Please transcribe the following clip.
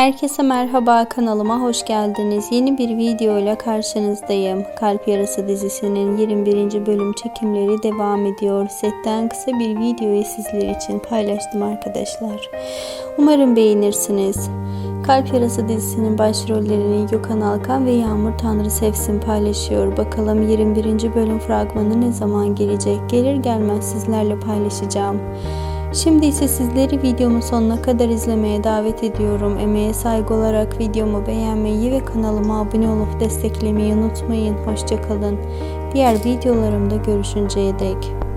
Herkese merhaba kanalıma hoş geldiniz. Yeni bir video ile karşınızdayım. Kalp Yarası dizisinin 21. bölüm çekimleri devam ediyor. Setten kısa bir videoyu sizler için paylaştım arkadaşlar. Umarım beğenirsiniz. Kalp Yarası dizisinin başrollerini Gökhan Alkan ve Yağmur Tanrı Sevsin paylaşıyor. Bakalım 21. bölüm fragmanı ne zaman gelecek? Gelir gelmez sizlerle paylaşacağım. Şimdi ise sizleri videomun sonuna kadar izlemeye davet ediyorum. Emeğe saygı olarak videomu beğenmeyi ve kanalıma abone olup desteklemeyi unutmayın. Hoşçakalın. Diğer videolarımda görüşünceye dek.